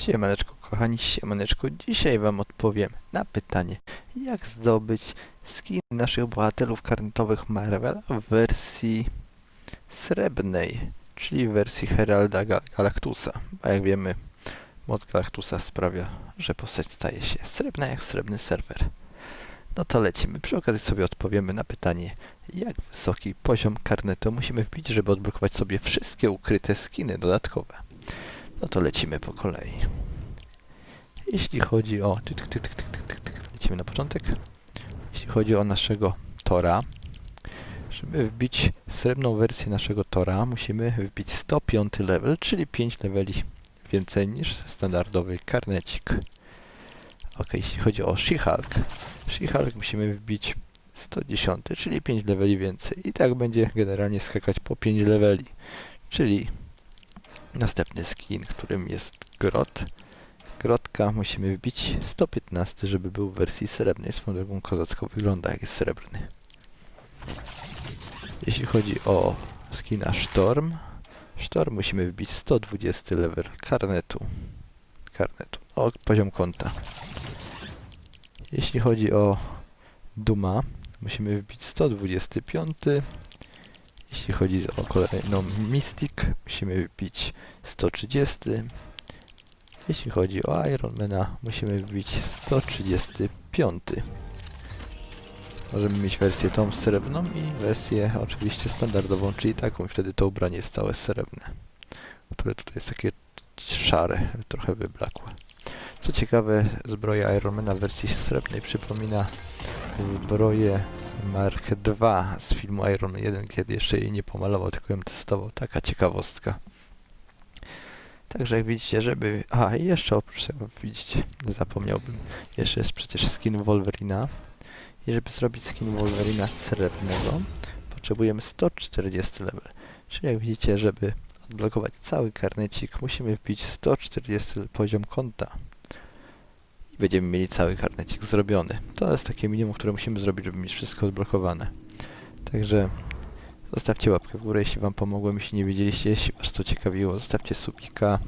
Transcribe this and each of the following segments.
Siemaneczko kochani, siemaneczko. Dzisiaj wam odpowiem na pytanie, jak zdobyć skin naszych bohaterów karnetowych Marvela w wersji srebrnej, czyli w wersji Heralda Gal Galactusa. A jak wiemy, moc Galactusa sprawia, że postać staje się srebrna jak srebrny serwer. No to lecimy. Przy okazji sobie odpowiemy na pytanie, jak wysoki poziom karnetu musimy wbić, żeby odblokować sobie wszystkie ukryte skiny dodatkowe. No to lecimy po kolei. Jeśli chodzi o... Lecimy na początek. Jeśli chodzi o naszego Tora, żeby wbić srebrną wersję naszego Tora, musimy wbić 105 level, czyli 5 leveli więcej niż standardowy karnecik. Ok, jeśli chodzi o She-Hulk, She-Hulk musimy wbić 110, czyli 5 leveli więcej. I tak będzie generalnie skakać po 5 leveli. Czyli następny skin, którym jest Grot. Grotka musimy wbić 115, żeby był w wersji srebrnej. Swoją drogą kozacko wygląda jak jest srebrny. Jeśli chodzi o skina Storm, Storm musimy wbić 120 level karnetu. Karnetu. O, poziom konta. Jeśli chodzi o Duma, musimy wbić 125. Jeśli chodzi o kolejną Mystic, musimy wbić 130. Jeśli chodzi o Ironmana, musimy wbić 135. Możemy mieć wersję tą srebrną i wersję oczywiście standardową, czyli taką, wtedy to ubranie jest całe srebrne, które tutaj jest takie szare, trochę wyblakłe. Co ciekawe, zbroja Ironmana w wersji srebrnej przypomina zbroję Mark II z filmu Iron Man 1, kiedy jeszcze jej nie pomalował, tylko ją testował. Taka ciekawostka. Także jak widzicie, żeby... A, i jeszcze oprócz tego, widzicie, zapomniałbym, jeszcze jest przecież skin Wolverina. I żeby zrobić skin Wolverina srebrnego, potrzebujemy 140 level. Czyli jak widzicie, żeby odblokować cały karnecik, musimy wbić 140 poziom konta. Będziemy mieli cały karnecik zrobiony. To jest takie minimum, które musimy zrobić, żeby mieć wszystko odblokowane. Także zostawcie łapkę w górę, jeśli wam pomogłem, jeśli nie wiedzieliście, jeśli was to ciekawiło, zostawcie subika,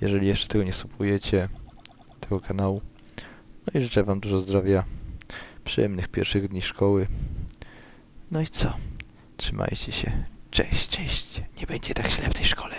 jeżeli jeszcze tego nie subujecie, tego kanału. No i życzę wam dużo zdrowia, przyjemnych pierwszych dni szkoły. No i co? Trzymajcie się. Cześć, cześć. Nie będzie tak źle w tej szkole.